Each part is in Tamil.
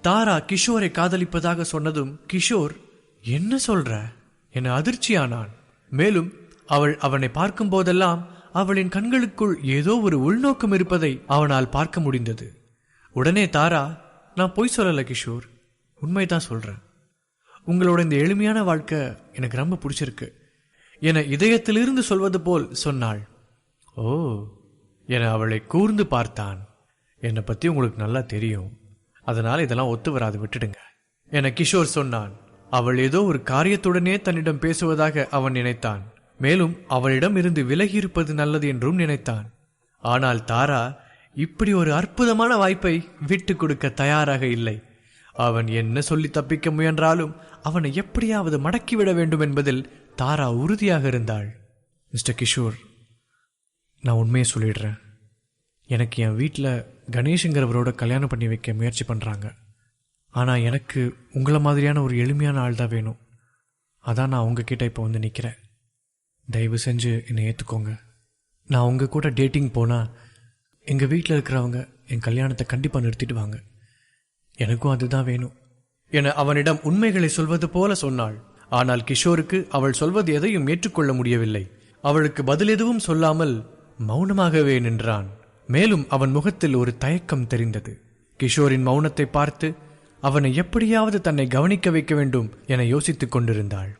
தாரா கிஷோரை காதலிப்பதாக சொன்னதும் கிஷோர் என்ன சொல்ற? என அதிர்ச்சியானான். மேலும் அவள் அவனை பார்க்கும் போதெல்லாம் அவளின் கண்களுக்குள் ஏதோ ஒரு உள்நோக்கம் இருப்பதை அவனால் பார்க்க முடிந்தது. உடனே தாரா நான் பொய் சொல்லல கிஷோர். உண்மைதான் சொல்றேன். உங்களோட இந்த எளிமையான வாழ்க்கை எனக்கு ரொம்ப பிடிச்சிருக்கு. என இதயத்திலிருந்து சொல்வது போல் சொன்னாள். ஓ என அவளை கூர்ந்து பார்த்தான். என்னை பத்தி உங்களுக்கு நல்லா தெரியும். அதனால் இதெல்லாம் ஒத்து வராது விட்டுடுங்க. என கிஷோர் சொன்னான். அவள் ஏதோ ஒரு காரியத்துடனே தன்னிடம் பேசுவதாக அவன் நினைத்தான். மேலும் அவளிடம் இருந்து விலகி இருப்பது நல்லது என்றும் நினைத்தான். ஆனால் தாரா இப்படி ஒரு அற்புதமான வாய்ப்பை விட்டு கொடுக்க தயாராக இல்லை. அவன் என்ன சொல்லி தப்பிக்க முயன்றாலும் அவனை எப்படியாவது மடக்கிவிட வேண்டும் என்பதில் தாரா உறுதியாக இருந்தாள். மிஸ்டர் கிஷோர் நான் உண்மையை சொல்லிடுறேன். எனக்கு என் வீட்டில் கணேஷுங்கிறவரோட கல்யாணம் பண்ணி வைக்க முயற்சி பண்ணுறாங்க ஆனால் எனக்கு உங்களை மாதிரியான ஒரு எளிமையான ஆள் தான் வேணும். அதான் நான் உங்ககிட்ட இப்போ வந்து நிற்கிறேன் தயவு செஞ்சு என்னை ஏற்றுக்கோங்க நான் உங்கள் கூட டேட்டிங் போனால் எங்கள் வீட்டில் இருக்கிறவங்க என் கல்யாணத்தை கண்டிப்பாக நிறுத்திடுவாங்க எனக்கும் அதுதான் வேணும். என அவனிடம் உண்மைகளை சொல்வது போல சொன்னாள். ஆனால் கிஷோருக்கு அவள் சொல்வது எதையும் ஏற்றுக்கொள்ள முடியவில்லை. அவளுக்கு பதில் எதுவும் சொல்லாமல் மௌனமாகவே நின்றான். மேலும் அவன் முகத்தில் ஒரு தயக்கம் தெரிந்தது. கிஷோரின் மௌனத்தை பார்த்து அவனை எப்படியாவது தன்னை கவனிக்க வைக்க வேண்டும் என யோசித்துக் கொண்டிருந்தாள்.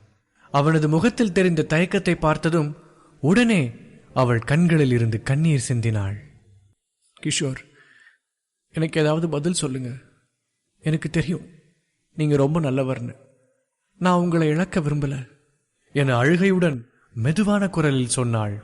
அவனது முகத்தில் தெரிந்த தயக்கத்தை பார்த்ததும் உடனே அவள் கண்களில் இருந்து கண்ணீர் சிந்தினாள். கிஷோர் எனக்கு ஏதாவது பதில் சொல்லுங்க. எனக்கு தெரியும். நீங்க ரொம்ப நல்லவர்னு. நான் உங்களை இழக்க விரும்பல. என அழுகையுடன் மெதுவான குரலில் சொன்னாள்.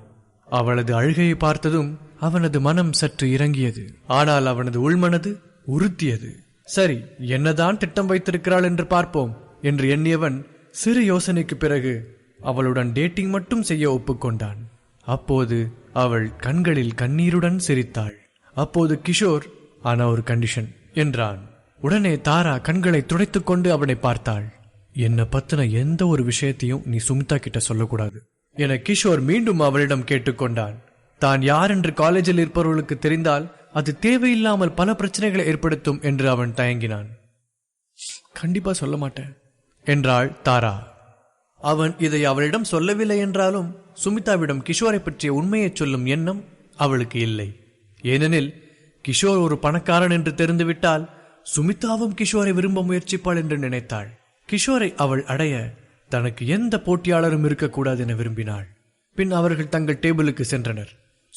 அவளது அழுகையை பார்த்ததும் அவனது மனம் சற்று இறங்கியது. ஆனால் அவனது உள்மனது உறுத்தியது. சரி என்னதான் திட்டம் வைத்திருக்கிறாள் என்று பார்ப்போம் என்று எண்ணியவன் சிறு யோசனைக்கு பிறகு அவளுடன் டேட்டிங் மட்டும் செய்ய ஒப்புக்கொண்டான் அப்போது அவள் கண்களில் கண்ணீருடன் சிரித்தாள். அப்போது கிஷோர் ஆனா ஒரு கண்டிஷன் என்றான். உடனே தாரா கண்களை துடைத்துக்கொண்டு அவனை பார்த்தாள். என்னை பத்தின எந்த ஒரு விஷயத்தையும் நீ சுமிதா கிட்ட சொல்லக்கூடாது. என கிஷோர் மீண்டும் அவளிடம் கேட்டுக்கொண்டான். தான் யார் என்று காலேஜில் இருப்பவர்களுக்கு தெரிந்தால் அது தேவையில்லாமல் பல பிரச்சனைகளை ஏற்படுத்தும் என்று அவன் தயங்கினான். கண்டிப்பா சொல்ல மாட்டேன் என்றாள் தாரா. அவன் இதை அவளிடம் சொல்லவில்லை என்றாலும் சுமிதாவிடம் கிஷோரை பற்றிய உண்மையை சொல்லும் எண்ணம் அவளுக்கு இல்லை. ஏனெனில் கிஷோர் ஒரு பணக்காரன் என்று தெரிந்துவிட்டால் சுமிதாவும் கிஷோரை விரும்ப முயற்சிப்பாள் என்று நினைத்தாள். கிஷோரை அவள் அடைய தனக்கு எந்த போட்டியாளரும் இருக்கக்கூடாது என விரும்பினாள். பின் அவர்கள் தங்கள் டேபிளுக்கு சென்றனர்.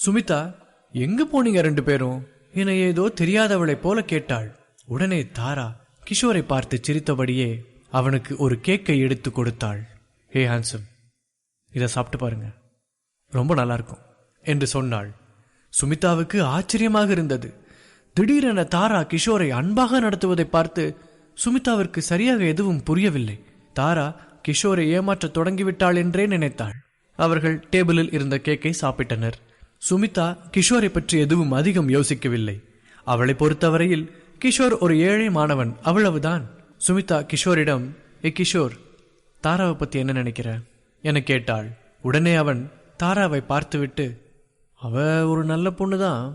சுமிதா எங்கு போனீங்க ரெண்டு பேரும்? என ஏதோ தெரியாதவளைப் போல கேட்டாள். உடனே தாரா கிஷோரை பார்த்து சிரித்தபடியே அவனுக்கு ஒரு கேக்கை எடுத்து கொடுத்தாள். ஹே ஹான்சம் இதை சாப்பிட்டு பாருங்க. ரொம்ப நல்லா இருக்கும் என்று சொன்னாள். சுமிதாவுக்கு ஆச்சரியமாக இருந்தது. திடீரென தாரா கிஷோரை அன்பாக நடத்துவதை பார்த்து சுமிதாவிற்கு சரியாக எதுவும் புரியவில்லை. தாரா கிஷோரை ஏமாற்றத் தொடங்கிவிட்டாள் என்றே நினைத்தாள். அவர்கள் டேபிளில் இருந்த கேக்கை சாப்பிட்டனர். சுமிதா கிஷோரை பற்றி எதுவும் அதிகம் யோசிக்கவில்லை. அவளை பொறுத்தவரையில் கிஷோர் ஒரு ஏழை மாணவன் அவ்வளவுதான். சுமிதா கிஷோரிடம் ஏ கிஷோர் தாராவை பத்தி என்ன நினைக்கிற? என கேட்டாள். உடனே அவன் தாராவை பார்த்துவிட்டு அவ ஒரு நல்ல பொண்ணுதான்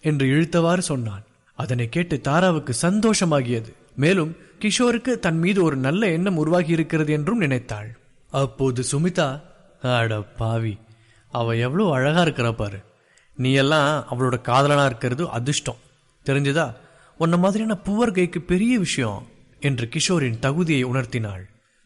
என்று இழுத்தவாறு சொன்னான். அதனை கேட்டு தாராவுக்கு சந்தோஷமாகியது. மேலும் கிஷோருக்கு தன் மீது ஒரு நல்ல எண்ணம் உருவாகி இருக்கிறது என்றும் நினைத்தாள். அப்போது சுமிதா அட பாவி அவ எவ்வளோ அழகா இருக்கிற பாரு. நீ எல்லாம் அவளோட காதலனா இருக்கிறது அதிர்ஷ்டம். தெரிஞ்சுதா? உன்ன மாதிரியான புவர் கைக்கு பெரிய விஷயம் என்று கிஷோரின் தகுதியை உணர்த்தினாள்.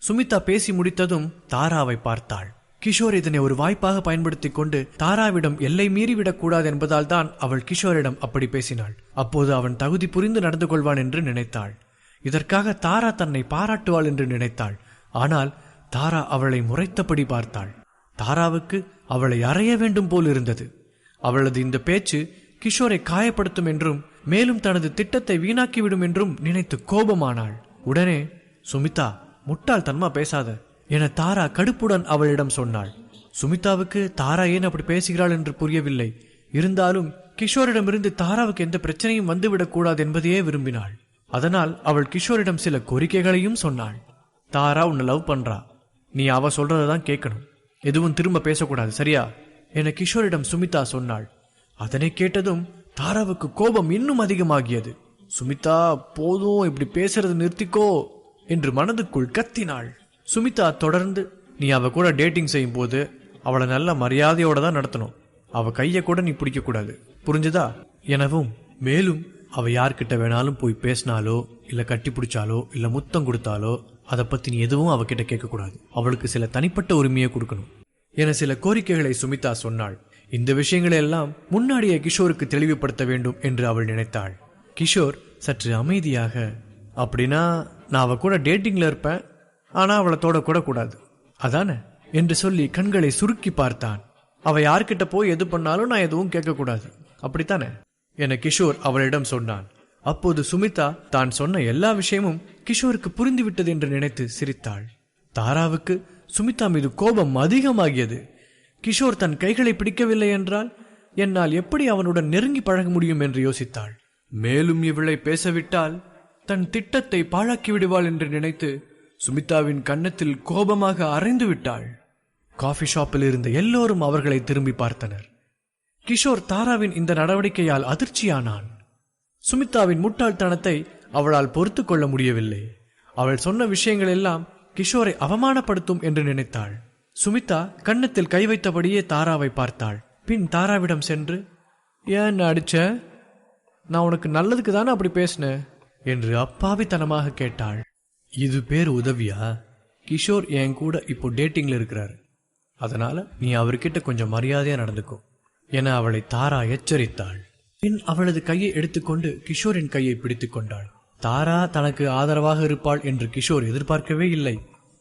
சுமிதா பேசி முடித்ததும் தாராவை பார்த்தாள். கிஷோர் இதனை ஒரு வாய்ப்பாக பயன்படுத்திக் கொண்டு தாராவிடம் எல்லை மீறிவிடக் கூடாது என்பதால் தான் அவள் கிஷோரிடம் அப்படி பேசினாள். அப்போது அவன் தகுதி புரிந்து நடந்து கொள்வான் என்று நினைத்தாள். இதற்காக தாரா தன்னை பாராட்டுவாள் என்று நினைத்தாள். ஆனால் தாரா அவளை முறைத்தபடி பார்த்தாள். தாராவுக்கு அவளை அறைய வேண்டும் போல் இருந்தது. அவளது இந்த பேச்சு கிஷோரை காயப்படுத்தும் என்றும் மேலும் தனது திட்டத்தை வீணாக்கிவிடும் என்றும் நினைத்து கோபமானாள். உடனே சுமிதா முட்டாள் தன்மா பேசாத என தாரா கடுப்புடன் அவளிடம் சொன்னாள். சுமிதாவுக்கு தாரா ஏன் அப்படி பேசுகிறாள் என்று புரியவில்லை. இருந்தாலும் கிஷோரிடமிருந்து தாராவுக்கு எந்த பிரச்சனையும் வந்துவிடக் கூடாது என்பதையே விரும்பினாள். அதனால் அவள் கிஷோரிடம் சில கோரிக்கைகளையும் சொன்னாள். தாரா உன்னை லவ் பண்றா. நீ அவ சொல்றதான் கேட்கணும். எதுவும் திரும்ப பேசக்கூடாது சரியா? என கிஷோரிடம் சுமிதா சொன்னாள். அதனை கேட்டதும் தாராவுக்கு கோபம் இன்னும் அதிகமாகியது. சுமிதா போதும் இப்படி பேசுறது நிறுத்திக்கோ என்று மனதுக்குள் கத்தினாள். சுமிதா தொடர்ந்து நீ அவ கூட டேட்டிங் செய்யும் போது அவளை நல்ல மரியாதையோட தான் நடத்தணும். அவ கையை கூட நீ பிடிக்க கூடாது புரிஞ்சுதா? எனவும் மேலும் அவ யார்கிட்ட வேணாலும் போய் பேசினாலோ இல்ல கட்டி பிடிச்சாலோ இல்ல முத்தம் கொடுத்தாலோ அதை பத்தி நீ எதுவும் அவகிட்ட கேட்கக்கூடாது. அவளுக்கு சில தனிப்பட்ட உரிமையை கொடுக்கணும். என சில கோரிக்கைகளை சுமிதா சொன்னாள். இந்த விஷயங்களை எல்லாம் முன்னாடியே கிஷோருக்கு தெளிவுபடுத்த வேண்டும் என்று அவள் நினைத்தாள். கிஷோர் சற்று அமைதியாக அப்படின்னா நான் அவ கூட டேட்டிங்ல இருப்பேன். ஆனா அவளை தொட கூட கூடாது. அதானே? என்று சொல்லி கண்களை சுருக்கி பார்த்தான். அவ யார்கிட்ட போய் எது பண்ணாலும் நான் எதுவும் கேட்கக்கூடாது. அப்படித்தானே? என கிஷோர் அவளிடம் சொன்னான். அப்போது சுமிதா தான் சொன்ன எல்லா விஷயமும் கிஷோருக்கு புரிந்துவிட்டது என்று நினைத்து சிரித்தாள். தாராவுக்கு சுமிதா மீது கோபம் அதிகமாகியது. கிஷோர் தன் கைகளை பிடிக்கவில்லை என்றால் என்னால் எப்படி அவனுடன் நெருங்கி பழக முடியும் என்று யோசித்தாள். மேலும் இவளை பேசவிட்டால் தன் திட்டத்தை பாழாக்கி விடுவாள் என்று நினைத்து சுமிதாவின் கன்னத்தில் கோபமாக அரைந்து விட்டாள் காஃபி ஷாப்பில் இருந்த எல்லோரும் அவர்களை திரும்பி பார்த்தனர். கிஷோர் தாராவின் இந்த நடவடிக்கையால் அதிர்ச்சியானான். சுமிதாவின் முட்டாள்தனத்தை அவளால் பொறுத்து கொள்ள முடியவில்லை. அவள் சொன்ன விஷயங்கள் எல்லாம் கிஷோரை அவமானப்படுத்தும் என்று நினைத்தாள். சுமிதா கன்னத்தில் கை வைத்தபடியே தாராவை பார்த்தாள். பின் தாராவிடம் சென்று ஏன் அடிச்ச? நான் உனக்கு நல்லதுக்கு தானே அப்படி பேசினேன் என்று அப்பாவித்தனமாக கேட்டாள். இது பேர் உதவியா? கிஷோர் என் கூட இப்போ டேட்டிங்ல இருக்கிறார். அதனால நீ அவர்கிட்ட கொஞ்சம் மரியாதையா நடந்துக்கும் என அவளை தாரா எச்சரித்தாள். பின் அவளது கையை எடுத்துக்கொண்டு கிஷோரின் கையை பிடித்துக் கொண்டாள். தாரா தனக்கு ஆதரவாக இருப்பாள் என்று கிஷோர் எதிர்பார்க்கவே இல்லை.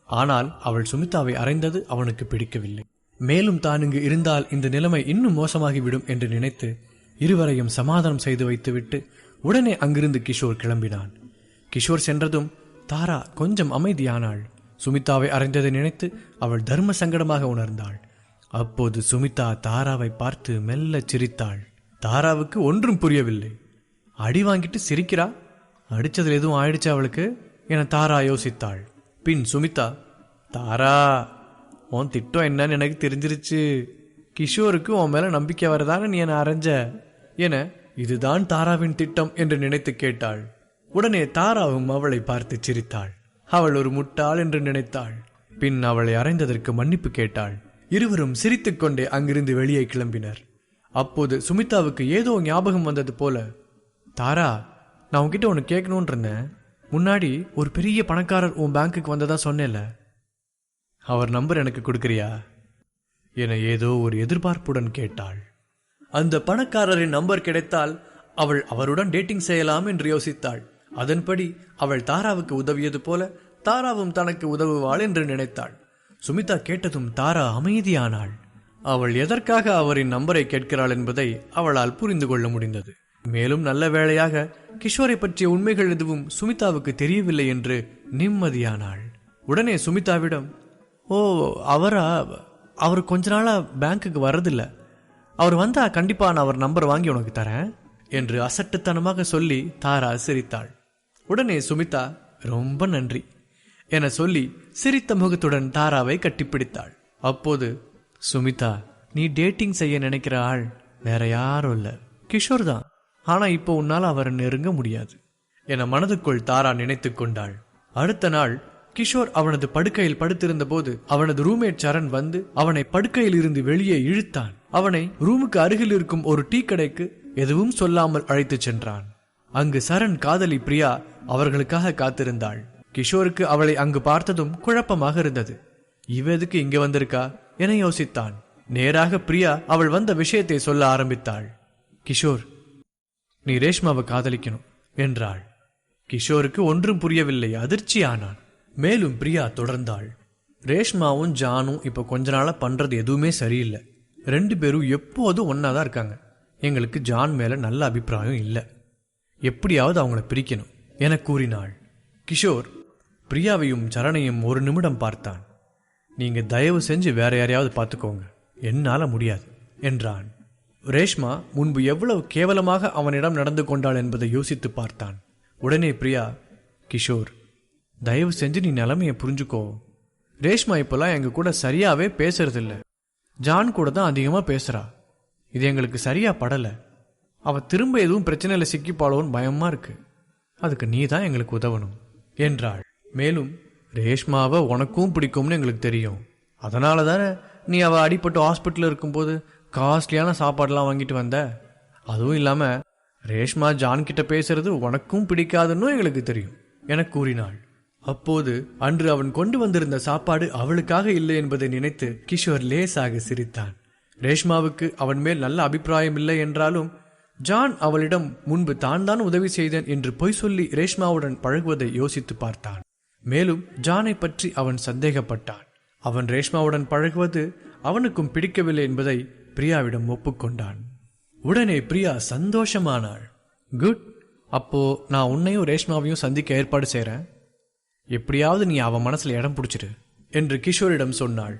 ஆனால் அவள் சுமிதாவை அறைந்தது அவனுக்கு பிடிக்கவில்லை. மேலும் தான் இங்கு இருந்தால் இந்த நிலைமை இன்னும் மோசமாகிவிடும் என்று நினைத்து இருவரையும் சமாதானம் செய்து வைத்துவிட்டு உடனே அங்கிருந்து கிஷோர் கிளம்பினான். கிஷோர் சென்றதும் தாரா கொஞ்சம் அமைதியானாள். சுமிதாவை அறைந்ததை நினைத்து அவள் தர்ம சங்கடமாக உணர்ந்தாள். அப்போது சுமிதா தாராவை பார்த்து மெல்ல சிரித்தாள். தாராவுக்கு ஒன்றும் புரியவில்லை. அடி வாங்கிட்டு சிரிக்கிறா? அடிச்சதுல எதுவும் ஆயிடுச்சா அவளுக்கு? என தாரா யோசித்தாள். பின் சுமிதா தாரா உன் திட்டம் என்னன்னு எனக்கு தெரிஞ்சிருச்சு. கிஷோருக்கு உன் மேல நம்பிக்கை வரதான நீ என்னை அரைஞ்ச? என இதுதான் தாராவின் திட்டம் என்று நினைத்து கேட்டாள். உடனே தாராவும் அவளை பார்த்து சிரித்தாள். அவள் ஒரு முட்டாள் என்று நினைத்தாள். பின் அவளை அறைந்ததற்கு மன்னிப்பு கேட்டாள். இருவரும் சிரித்துக்கொண்டே அங்கிருந்து வெளியே கிளம்பினர். அப்போது சுமிதாவுக்கு ஏதோ ஞாபகம் வந்தது போல தாரா நான் உன்கிட்ட ஒன்று கேட்கணும்னு இருந்தேன் முன்னாடி ஒரு பெரிய பணக்காரர் உன் பேங்க்குக்கு வந்ததா சொன்னேன்ல. அவர் நம்பர் எனக்கு கொடுக்குறியா? என ஏதோ ஒரு எதிர்பார்ப்புடன் கேட்டாள். அந்த பணக்காரரின் நம்பர் கிடைத்தால் அவள் அவருடன் டேட்டிங் செய்யலாம் என்று யோசித்தாள். அதன்படி அவள் தாராவுக்கு உதவியது போல தாராவும் தனக்கு உதவுவாள் என்று நினைத்தாள். சுமிதா கேட்டதும் தாரா அமைதியானாள். அவள் எதற்காக அவரின் நம்பரை கேட்கிறாள் என்பதை அவளால் புரிந்து கொள்ள முடிந்தது. மேலும் நல்ல வேளையாக கிஷோரை பற்றிய உண்மைகள் எதுவும் சுமிதாவுக்கு தெரியவில்லை என்று நிம்மதியானாள். உடனே சுமிதாவிடம் ஓ அவரா? அவர் கொஞ்ச நாளா பேங்க்குக்கு வர்றதில்ல. அவர் வந்தா கண்டிப்பா நான் அவர் நம்பர் வாங்கி உனக்கு தரேன் என்று அசட்டுத்தனமாக சொல்லி தாரா சிரித்தாள். உடனே சுமிதா ரொம்ப நன்றி என சொல்லி சிரித்த முகத்துடன் தாராவை கட்டிப்பிடித்தாள். அப்போது சுமிதா நீ டேட்டிங் செய்ய நினைக்கிற ஆள் வேற யாரும் இல்ல. கிஷோர் தான். ஆனா இப்போ உன்னால அவரை நெருங்க முடியாது. என மனதுக்குள் தாரா நினைத்து கொண்டாள். அடுத்த நாள் கிஷோர் அவனது படுக்கையில் படுத்திருந்த போது அவனது ரூம்மேட் சரண் வந்து அவனை படுக்கையில் இருந்து வெளியே இழுத்தான். அவனை ரூமுக்கு அருகில் இருக்கும் ஒரு டீ கடைக்கு எதுவும் சொல்லாமல் அழைத்துச் சென்றான். அங்கு சரண் காதலி பிரியா அவர்களுக்காக காத்திருந்தாள். கிஷோருக்கு அவளை அங்கு பார்த்ததும் குழப்பமாக இருந்தது. இவ எதுக்கு இங்க வந்திருக்கா? என யோசித்தான். நேராக பிரியா அவள் வந்த விஷயத்தை சொல்ல ஆரம்பித்தாள். கிஷோர் நீ ரேஷ்மாவை காதலிக்கணும் என்றாள். கிஷோருக்கு ஒன்றும் புரியவில்லை. அதிர்ச்சி ஆனான் மேலும் பிரியா தொடர்ந்தாள். ரேஷ்மாவும் ஜானும் இப்ப கொஞ்ச நாளா பண்றது எதுவுமே சரியில்லை. ரெண்டு பேரும் எப்போதும் ஒன்றா தான் இருக்காங்க. எங்களுக்கு ஜான் மேல நல்ல அபிப்பிராயம் இல்லை. எப்படியாவது அவங்கள பிரிக்கணும் என கூறினாள். கிஷோர் பிரியாவையும் சரணையும் ஒரு நிமிடம் பார்த்தான். நீங்க தயவு செஞ்சு வேற யாரையாவது பார்த்துக்கோங்க. என்னால முடியாது என்றான். ரேஷ்மா முன்பு எவ்வளவு கேவலமாக அவனிடம் நடந்து கொண்டாள் என்பதை யோசித்து பார்த்தான். உடனே பிரியா கிஷோர் தயவு செஞ்சு நீ நிலைமையை புரிஞ்சுக்கோ. ரேஷ்மா இப்பெல்லாம் எங்க கூட சரியாவே பேசுறதில்ல. ஜான் கூட தான் அதிகமா பேசுறா. இது எங்களுக்கு சரியா படல. அவ திரும்ப எதுவும் பிரச்சனையில சிக்கிப்பாளோன்னு பயமா இருக்கு. அதுக்கு நீ தான் எங்களுக்கு உதவணும் என்றாள். மேலும் ரேஷ்மாவை உனக்கும் பிடிக்கும்னு எங்களுக்கு தெரியும். அதனால தானே நீ அவள் அடிப்பட்டு ஹாஸ்பிட்டலில் இருக்கும்போது காஸ்ட்லியான சாப்பாடெலாம் வாங்கிட்டு வந்த? அதுவும் இல்லாமல் ரேஷ்மா ஜான்கிட்ட பேசுறது உனக்கும் பிடிக்காதுன்னு எங்களுக்கு தெரியும் என கூறினாள். அப்போது அன்று அவன் கொண்டு வந்திருந்த சாப்பாடு அவளுக்காக இல்லை என்பதை நினைத்து கிஷோர் லேசாக சிரித்தான். ரேஷ்மாவுக்கு அவன் மேல் நல்ல அபிப்பிராயம் இல்லை என்றாலும் ஜான் அவளிடம் முன்பு தான் தான் உதவி செய்தேன் என்று பொய் சொல்லி ரேஷ்மாவுடன் பழகுவதை யோசித்து பார்த்தான். மேலும் ஜானை பற்றி அவன் சந்தேகப்பட்டான். அவன் ரேஷ்மாவுடன் பழகுவது அவனுக்கும் பிடிக்கவில்லை என்பதை பிரியாவிடம் ஒப்புக்கொண்டான். உடனே பிரியா சந்தோஷமானாள். குட் அப்போ நான் உன்னையும் ரேஷ்மாவையும் சந்திக்க ஏற்பாடு செய்கிறேன் எப்படியாவது நீ அவன் மனசில் இடம் பிடிச்சிரு என்று கிஷோரிடம் சொன்னாள்.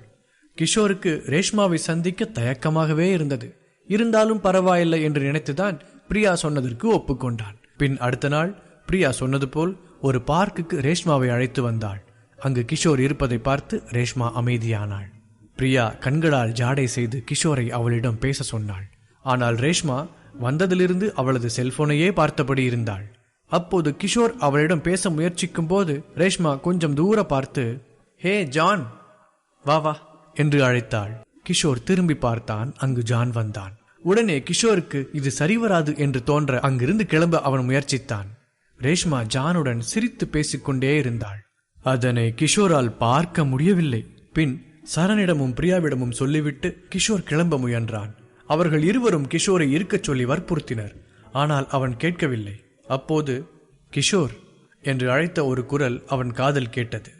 கிஷோருக்கு ரேஷ்மாவை சந்திக்க தயக்கமாகவே இருந்தது. இருந்தாலும் பரவாயில்லை என்று நினைத்துதான் பிரியா சொன்னதற்கு ஒப்புக்கொண்டான். பின் அடுத்த நாள் பிரியா சொன்னது போல் ஒரு பார்க்குக்கு ரேஷ்மாவை அழைத்து வந்தாள். அங்கு கிஷோர் இருப்பதை பார்த்து ரேஷ்மா அமைதியானாள். பிரியா கண்களால் ஜாடை செய்து கிஷோரை அவளிடம் பேச சொன்னாள். ஆனால் ரேஷ்மா வந்ததிலிருந்து அவளது செல்போனையே பார்த்தபடி இருந்தாள். அப்போது கிஷோர் அவளிடம் பேச முயற்சிக்கும் போது ரேஷ்மா கொஞ்சம் தூர பார்த்து ஹே ஜான்! வா வா! என்று அழைத்தாள். கிஷோர் திரும்பி பார்த்தான். அங்கு ஜான் வந்தான். உடனே கிஷோருக்கு இது சரிவராது என்று தோன்ற அங்கிருந்து கிளம்ப அவன் முயற்சித்தான். ரேஷ்மா ஜானுடன் சிரித்து பேசிக்கொண்டே இருந்தாள். அதனை கிஷோரால் பார்க்க முடியவில்லை. பின் சரணிடமும் பிரியாவிடமும் சொல்லிவிட்டு கிஷோர் கிளம்ப முயன்றான். அவர்கள் இருவரும் கிஷோரை இருக்கச் சொல்லி வற்புறுத்தினர். ஆனால் அவன் கேட்கவில்லை. அப்போது கிஷோர் என்று அழைத்த ஒரு குரல் அவன் காதல் கேட்டது.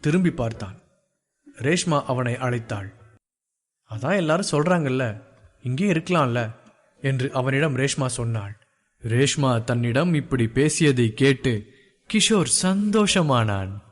திரும்பி பார்த்தான். ரேஷ்மா அவனை அழைத்தாள். அதான் எல்லாரும் சொல்றாங்கல்ல. இங்கே இருக்கலாம்ல என்று அவனிடம் ரேஷ்மா சொன்னாள். ரேஷ்மா தன்னிடம் இப்படி பேசியதை கேட்டு கிஷோர் சந்தோஷமானான்.